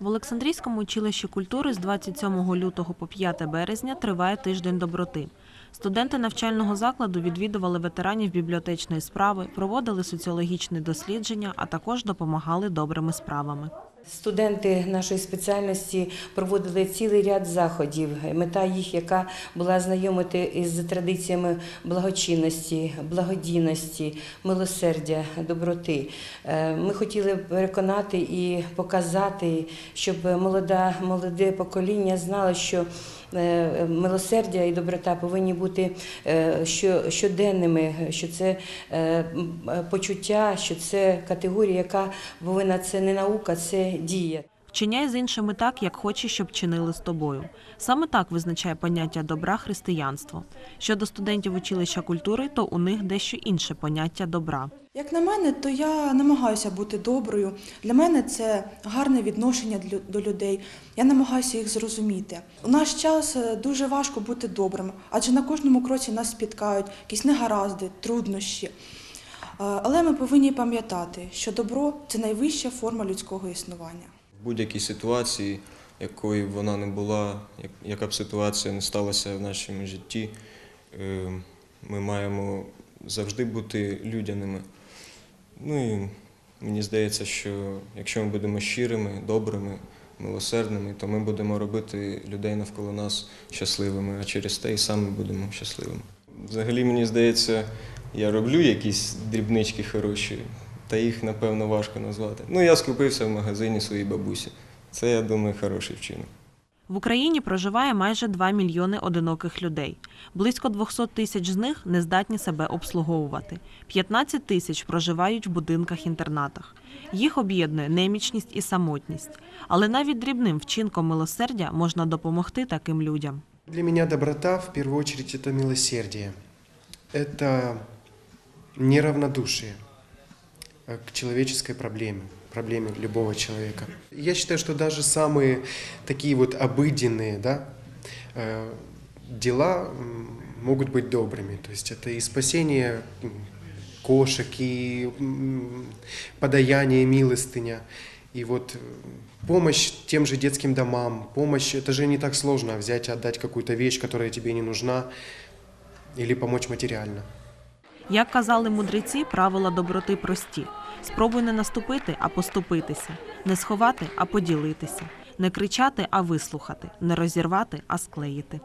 В Олександрійському училищі культури з 27 лютого по 5 березня триває тиждень доброти. Студенти навчального закладу відвідували ветеранів бібліотечної справи, проводили соціологічні дослідження, а також допомагали добрими справами. Студенти нашої спеціальності проводили цілий ряд заходів. Мета їх, яка була знайомити із традиціями благочинності, благодійності, милосердя, доброти. Е, Ми хотіли переконати і показати, щоб молода, молоде покоління знало, що е, милосердя і доброта повинні бути е, щоденними, що це почуття, що це категорія, яка повинна це не наука, це дія. Вчиняй з іншими так, як хочеш, щоб чинили з тобою. Саме так визначає поняття добра християнство. Щодо студентів училища культури, то у них дещо інше поняття добра. Як на мене, то я намагаюся бути доброю. Для мене це гарне відношення до людей. Я намагаюся їх зрозуміти. У наш час е, дуже важко бути добрим, адже на кожному кроці нас спіткають якісь негаразди, труднощі. Е, Але ми повинні пам'ятати, що добро це найвища форма людського існування. В будь-якій ситуації, якою б вона не була, яка б ситуація не сталася в нашому житті, е, ми маємо завжди бути людяними. Ну і мені здається, що якщо ми будемо щирими, добрими, милосердними, то ми будемо робити людей навколо нас щасливими, а через те і самі будемо щасливими. Взагалі, мені здається, я роблю якісь дрібнички хороші, та їх, напевно, важко назвати. Ну, я скупився в магазині своїй бабусі. Це, я думаю, хороший вчинок. В Україні проживає майже 2 мільйони одиноких людей. Близько 200 тисяч з них не здатні себе обслуговувати. 15 тисяч проживають в будинках-інтернатах. Їх об'єднує немічність і самотність. Але навіть дрібним вчинком милосердя можна допомогти таким людям. Для меня доброта, в первую очередь, это милосердие. Это неравнодушие э, к человеческой проблеме, проблеме любого человека. Я считаю, что даже самые такие вот обыденные да, э, дела могут быть добрыми. То есть это и спасение кошек, и подаяние, милостыня. И вот э, помощь тем же детским домам, помощь, это же не так сложно взять и отдать какую-то вещь, которая тебе не нужна, или помочь материально. Як казали мудреці, правила доброти прості: спробуй не наступити, а поступитися, не сховати, а поділитися, не кричати, а вислухати, не розірвати, а склеїти.